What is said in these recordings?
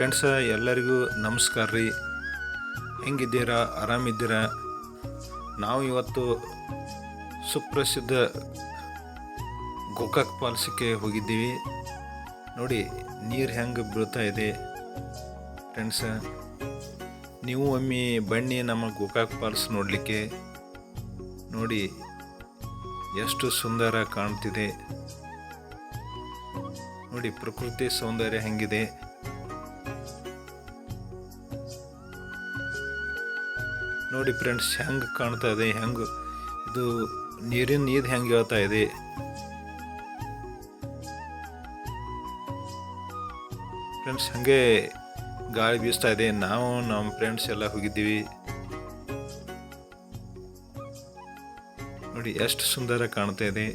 Friends ಎಲ್ಲರಿಗೂ ನಮಸ್ಕಾರ ರೀ. ಹೆಂಗಿದ್ದೀರಾ? ಆರಾಮಿದ್ದೀರಾ? ನಾವು ಇವತ್ತು ಸುಪ್ರಸಿದ್ಧ ಗೋಕಾಕ್ ಪಾಲ್ಸಿಗೆ ಹೋಗಿದ್ದೀವಿ. ನೋಡಿ, ನೀರು ಹೆಂಗೆ ಬೀಳ್ತಾ ಇದೆ. ಫ್ರೆಂಡ್ಸ ನೀವು ಒಮ್ಮೆ ಬನ್ನಿ ನಮ್ಮ ಗೋಕಾಕ್ ಪಾಲ್ಸ್ ನೋಡಲಿಕ್ಕೆ. ನೋಡಿ, ಎಷ್ಟು ಸುಂದರ ಕಾಣ್ತಿದೆ. ನೋಡಿ, ಪ್ರಕೃತಿ ಸೌಂದರ್ಯ ಹೆಂಗಿದೆ. ನೋಡಿ ಫ್ರೆಂಡ್ಸ್ ಹೆಂಗೆ ಕಾಣ್ತಾ ಇದೆ, ಹೆಂಗೆ ಇದು ನೀರಿನ ನೀರು ಹೆಂಗೆ ಹೇಳ್ತಾ ಇದೆ. ಫ್ರೆಂಡ್ಸ್ ಹಾಗೆ ಗಾಳಿ ಬೀಸ್ತಾ ಇದೆ. ನಾವು ನಮ್ಮ ಫ್ರೆಂಡ್ಸ್ ಎಲ್ಲ ಹೋಗಿದ್ದೀವಿ. ನೋಡಿ, ಎಷ್ಟು ಸುಂದರ ಕಾಣ್ತಾ ಇದೆ.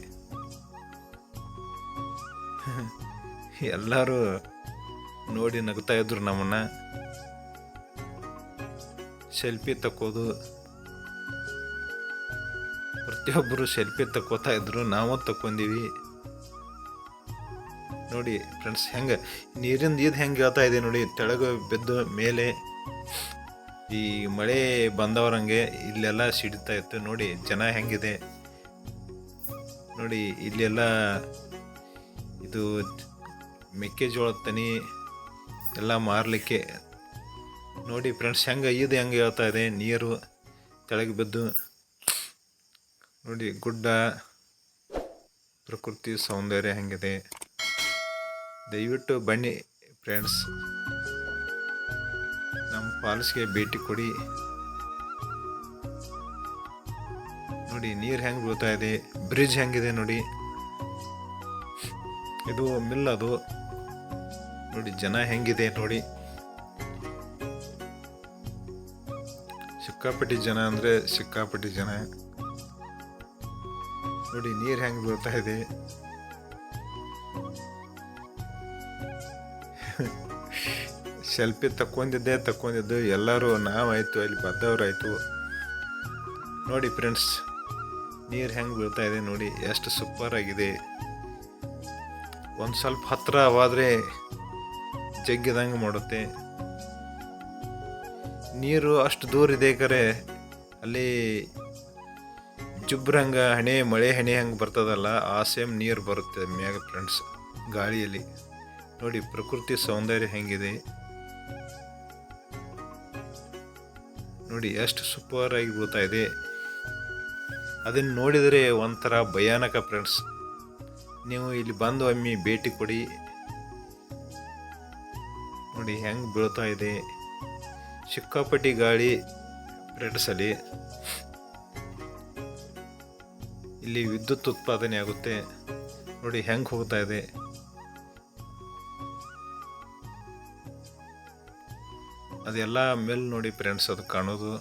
ಎಲ್ಲರೂ ನೋಡಿ ನಗ್ತಾ ಇದ್ರು ನಮ್ಮನ್ನ. ಸೆಲ್ಫಿ ತಕ್ಕೋದು. ಪ್ರತಿಯೊಬ್ಬರು ಸೆಲ್ಫಿ ತಕ್ಕೋತಾ ಇದ್ರು ನಾವು ತಕ್ಕೊಂದೀವಿ ನೋಡಿ ಫ್ರೆಂಡ್ಸ್ ಹೆಂಗೆ? ನೀರಿಂದ ಇದು ಹೆಂಗೆ ಹೇಳ್ತಾ ಇದೆ ನೋಡಿ, ತೆಳಗೆ ಬಿದ್ದು ಮೇಲೆ ಈ ಮಳೆ ಬಂದವರಂಗೆ ಇಲ್ಲೆಲ್ಲ ಸಿಡಿತಾ ಇತ್ತು. ನೋಡಿ, ಜನ ಹೆಂಗಿದೆ? ನೋಡಿ, ಇಲ್ಲೆಲ್ಲ ಇದು ಮೆಕ್ಕೆಜೋಳ ತನಿ ಎಲ್ಲ ಮಾರಲಿಕ್ಕೆ ನೋಡಿ ಫ್ರೆಂಡ್ಸ್, ಹೆಂಗೆ ಇದು ಹೆಂಗೆ ಹೇಳ್ತಾ ಇದೆ. ನೀರು ಕೆಳಗೆ ಬಿದ್ದು, ನೋಡಿ ಗುಡ್ಡ, ಪ್ರಕೃತಿ ಸೌಂದರ್ಯ ಹೆಂಗಿದೆ. ದಯವಿಟ್ಟು ಬನ್ನಿ ಫ್ರೆಂಡ್ಸ್. ನಮ್ಮ ಫಾಲ್ಸ್ಗೆ ಭೇಟಿ ಕೊಡಿ. ನೋಡಿ, ನೀರು ಹೆಂಗೆ ಬೀಳ್ತಾ ಇದೆ. ಬ್ರಿಡ್ಜ್ ಹೆಂಗಿದೆ ನೋಡಿ. ಇದು ಮಿಲ್ ಅದು. ನೋಡಿ, ಜನ ಹೆಂಗಿದೆ ನೋಡಿ. ಸಿಕ್ಕಾಪಟ್ಟಿ ಜನ ಅಂದರೆ ಸಿಕ್ಕಾಪಟ್ಟಿ ಜನ. ನೋಡಿ, ನೀರು ಹೆಂಗೆ ಬೀಳ್ತಾ ಇದೆ. ಸೆಲ್ಫಿ ತಕ್ಕೊಂಡಿದ್ದೆ, ತಕ್ಕೊಂಡಿದ್ದು. ಎಲ್ಲರೂ ನಾವಾಯಿತು, ಅಲ್ಲಿ ಬದ್ದವರಾಯ್ತು. ನೋಡಿ ಫ್ರೆಂಡ್ಸ್, ನೀರು ಹೆಂಗೆ ಬೀಳ್ತಾ ಇದೆ ನೋಡಿ, ಎಷ್ಟು ಸೂಪರ್ ಆಗಿದೆ. ಒಂದು ಸ್ವಲ್ಪ ಹತ್ರ ಹೋದ್ರೆ ಜಗ್ಗಿದಂಗೆ ಮಾಡುತ್ತೆ. ನೀರು ಅಷ್ಟು ದೂರ ಇದೆ ಕರೆ. ಅಲ್ಲಿ ಜುಬ್ರಂಗ ಹಣೆ, ಮಳೆ ಹಣೆ ಹಂಗೆ ಬರ್ತದಲ್ಲ, ಆ ಸೇಮ್ ನೀರು ಬರುತ್ತೆ ಮ್ಯಾಗ ಫ್ರೆಂಡ್ಸ್ ಗಾಳಿಯಲ್ಲಿ. ನೋಡಿ ಪ್ರಕೃತಿ ಸೌಂದರ್ಯ ಹೆಂಗಿದೆ. ನೋಡಿ ಎಷ್ಟು ಸೂಪರ್ ಆಗಿ ಬೀಳ್ತಾ ಇದೆ. ಅದನ್ನು ನೋಡಿದರೆ ಒಂಥರ ಭಯಾನಕ ಫ್ರೆಂಡ್ಸ್. ನೀವು ಇಲ್ಲಿ ಬಂದು ಒಮ್ಮೆ ಭೇಟಿ ಕೊಡಿ. ನೋಡಿ ಹೆಂಗೆ ಬೀಳ್ತಾ ಇದೆ. ಸಿಕ್ಕಾಪಟ್ಟಿ ಗಾಳಿ ಅಲ್ಲಿ ಇಲ್ಲಿ ವಿದ್ಯುತ್ ಉತ್ಪಾದನೆ ಆಗುತ್ತೆ. ನೋಡಿ, ಹೆಂಗೆ ಹೋಗ್ತಾ ಇದೆ. ಅದೆಲ್ಲ ಮೇಲ್ ನೋಡಿ ಫ್ರೆಂಡ್ಸ್, ಅದು ಕಾಣೋದು.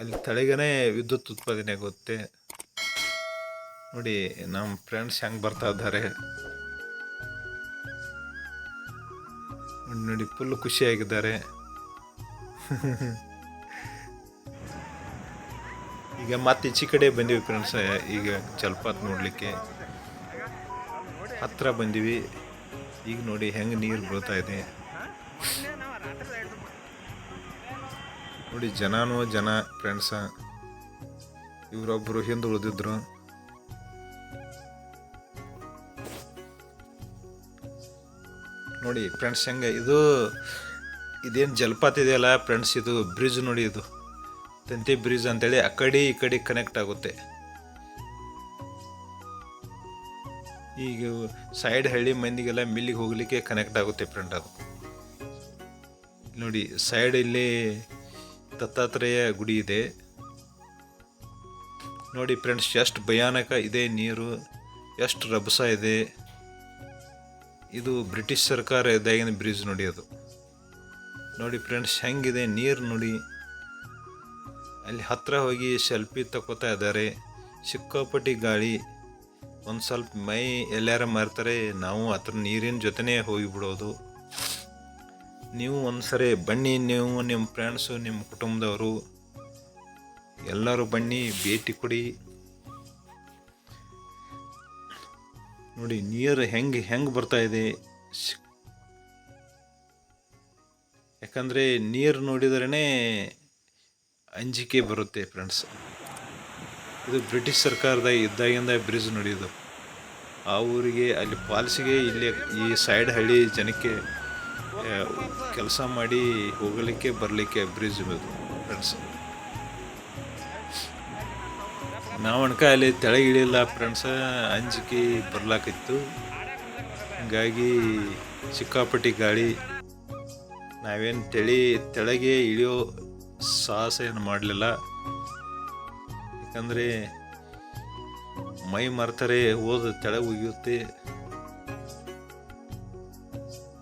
ಅಲ್ಲಿ ತಳಗನೆ ವಿದ್ಯುತ್ ಉತ್ಪಾದನೆ ಆಗುತ್ತೆ. ನೋಡಿ, ನಮ್ಮ ಫ್ರೆಂಡ್ಸ್ ಹೆಂಗೆ ಬರ್ತಾ ಇದ್ದಾರೆ. ನೋಡಿ ಫುಲ್ ಖುಷಿಯಾಗಿದ್ದಾರೆ. ಈಗ ಮತ್ತೆ ಈಚೆ ಕಡೆ ಬಂದಿವಿ ಫ್ರೆಂಡ್ಸ್ ಈಗ ಜಲಪಾತ ನೋಡಲಿಕ್ಕೆ. ಹತ್ರ ಬಂದಿವಿ. ಈಗ ನೋಡಿ ಹೆಂಗೆ ನೀರು ಬೀಳ್ತಾ ಇದೆ. ನೋಡಿ, ಜನನೂ ಜನ ಫ್ರೆಂಡ್ಸ ಇವರೊಬ್ಬರು ಹಿಂದೆ ಉಳಿದಿದ್ರು ನೋಡಿ ಫ್ರೆಂಡ್ಸ್, ಹೆಂಗೆ ಇದು ಇದೇನು ಜಲಪಾತ ಇದೆಯಲ್ಲ ಫ್ರೆಂಡ್ಸ್, ಇದು ಬ್ರಿಡ್ಜ್ ನೋಡಿ ಇದು. ತಂತಿ ಬ್ರಿಡ್ಜ್ ಅಂತೇಳಿ ಆ ಕಡೆ ಈ ಕಡೆ ಕನೆಕ್ಟ್ ಆಗುತ್ತೆ. ಈಗ ಸೈಡ್ ಹಳ್ಳಿ ಮಂದಿಗೆಲ್ಲ ಮಿಲ್ಲಿಗೆ ಹೋಗ್ಲಿಕ್ಕೆ ಕನೆಕ್ಟ್ ಆಗುತ್ತೆ ಫ್ರೆಂಡ್ ಅದು. ನೋಡಿ ಸೈಡ್ ಇಲ್ಲಿ ದತ್ತಾತ್ರೇಯ ಗುಡಿ ಇದೆ. ನೋಡಿ ಫ್ರೆಂಡ್ಸ್ ಎಷ್ಟು ಭಯಾನಕ ಇದೆ ನೀರು, ಎಷ್ಟು ರಭಸ ಇದೆ. ಇದು ಬ್ರಿಟಿಷ್ ಸರ್ಕಾರ ಇದ್ದಾಗಿನ ಬ್ರಿಡ್ಜ್ ನೋಡಿ ಅದು ನೋಡಿ ಫ್ರೆಂಡ್ಸ್, ಹೆಂಗಿದೆ? ನೀರು ನೋಡಿ. ಅಲ್ಲಿ ಹತ್ತಿರ ಹೋಗಿ ಸೆಲ್ಫಿ ತಗೋತಾ ಇದ್ದಾರೆ. ಸಿಕ್ಕಾಪಟ್ಟಿ ಗಾಳಿ. ಒಂದು ಸ್ವಲ್ಪ ಮೈ ಎಲ್ಲಾರ ಮಾರ್ತಾರೆ. ನಾವು ಹತ್ರ ನೀರಿನ ಜೊತೆನೇ ಹೋಗಿಬಿಡೋದು. ನೀವು ಒಂದ್ಸರಿ ಬನ್ನಿ. ನೀವು ನಿಮ್ಮ ಫ್ರೆಂಡ್ಸು ನಿಮ್ಮ ಕುಟುಂಬದವರು. ಎಲ್ಲರೂ ಬನ್ನಿ, ಭೇಟಿ ಕೊಡಿ. ನೋಡಿ, ನೀರು ಹೆಂಗೆ ಹೆಂಗೆ ಬರ್ತಾ ಇದೆ? ಯಾಕಂದರೆ ನೀರು ನೋಡಿದ್ರೇ ಅಂಜಿಕೆ ಬರುತ್ತೆ ಫ್ರೆಂಡ್ಸ್ ಇದು ಬ್ರಿಟಿಷ್ ಸರ್ಕಾರದ ಇದ್ದಾಗಿಂದ ಬ್ರಿಡ್ಜ್ ನೋಡಿದ್ದು. ಆ ಊರಿಗೆ, ಅಲ್ಲಿ ಪಾಲ್ಸಿಗೆ ಇಲ್ಲಿ ಈ ಸೈಡ್ ಹಳ್ಳಿ ಜನಕ್ಕೆ ಕೆಲಸ ಮಾಡಿ ಹೋಗಲಿಕ್ಕೆ, ಬರಲಿಕ್ಕೆ ಬ್ರಿಡ್ಜ್ ಬೇಕು ಫ್ರೆಂಡ್ಸ್ ನಾವು ಅನ್ಕ ಅಲ್ಲಿ ತೆಳಗಿಳಿಲ್ಲ ಫ್ರೆಂಡ್ಸ ಅಂಜಿಕೆ ಬರ್ಲಾಕಿತ್ತು. ಹೀಗಾಗಿ ಸಿಕ್ಕಾಪಟ್ಟಿ ಗಾಳಿ. ನಾವೇನು ತೆಳಿ, ತೆಳಗೆ ಇಳಿಯೋ ಸಾಹಸ ಏನು ಮಾಡಲಿಲ್ಲ. ಯಾಕಂದರೆ ಮೈ ಮರ್ತಾರೆ ಹೋದ ತೆಳಗೆ ಉಗಿಯುತ್ತೆ.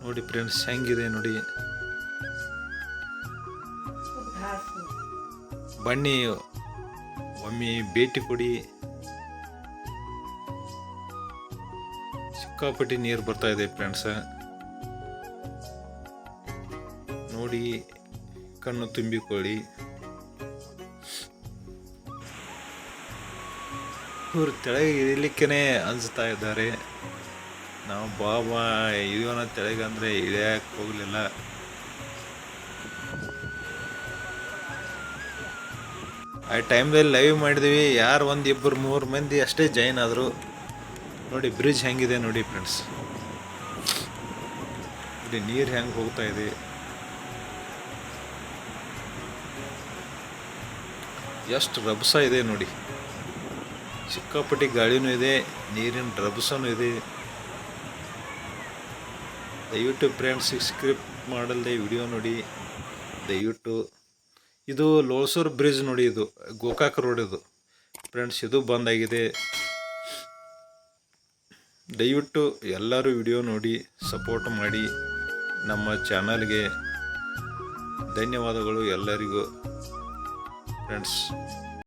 ನೋಡಿ ಫ್ರೆಂಡ್ಸ್ ಹೆಂಗಿದೆ ನೋಡಿ. ಬನ್ನಿ ಒಮ್ಮೆ ಭೇಟಿ ಕೊಡಿ. ಸಿಕ್ಕಾಪಟ್ಟಿ ನೀರು ಬರ್ತಾ ಇದೆ ಫ್ರೆಂಡ್ಸ ನೋಡಿ, ಕಣ್ಣು ತುಂಬಿಕೊಳ್ಳಿ. ಇವರು ತೆಳಗೆ ಇಳಿಲಿಕ್ಕೇ ಅನಿಸ್ತಾ ಇದ್ದಾರೆ. ನಾವು ಬಾಬಾ ಇದನ್ನ ತೆಳಗೆ ಅಂದರೆ ಇಳಿಯಕ್ಕೆ ಹೋಗಲಿಲ್ಲ. ಆ ಟೈಮ್ದಲ್ಲಿ ಲೈವ್ ಮಾಡಿದ್ವಿ. ಯಾರು ಒಂದು ಇಬ್ಬರು ಮೂರು ಮಂದಿ ಅಷ್ಟೇ ಜಾಯಿನ್ ಆದರು. ನೋಡಿ ಬ್ರಿಡ್ಜ್ ಹೆಂಗಿದೆ ನೋಡಿ ಫ್ರೆಂಡ್ಸ್ ಇಲ್ಲಿ ನೀರು ಹೆಂಗೆ ಹೋಗ್ತಾ ಇದೆ. ಎಷ್ಟು ರಭಸ ಇದೆ ನೋಡಿ. ಸಿಕ್ಕಾಪಟ್ಟಿ ಗಾಳಿನೂ ಇದೆ, ನೀರಿನ ರಭಸನೂ ಇದೆ. ದಯವಿಟ್ಟು ಫ್ರೆಂಡ್ಸ್ ಸ್ಕ್ರಿಪ್ಟ್ ಮಾಡಲ್ದೆ ವಿಡಿಯೋ ನೋಡಿ. ದಯವಿಟ್ಟು ಇದು ಲೋಳ್ಸೂರು ಬ್ರಿಡ್ಜ್ ನೋಡಿ ಇದು, ಗೋಕಾಕ್ ರೋಡ್ ಇದು. ಫ್ರೆಂಡ್ಸ್ ಇದು ಬಂದಾಗಿದೆ ದಯವಿಟ್ಟು ಎಲ್ಲರೂ ವಿಡಿಯೋ ನೋಡಿ ಸಪೋರ್ಟ್ ಮಾಡಿ. ನಮ್ಮ ಚಾನಲ್ಗೆ ಧನ್ಯವಾದಗಳು ಎಲ್ಲರಿಗೂ. ಫ್ರೆಂಡ್ಸ್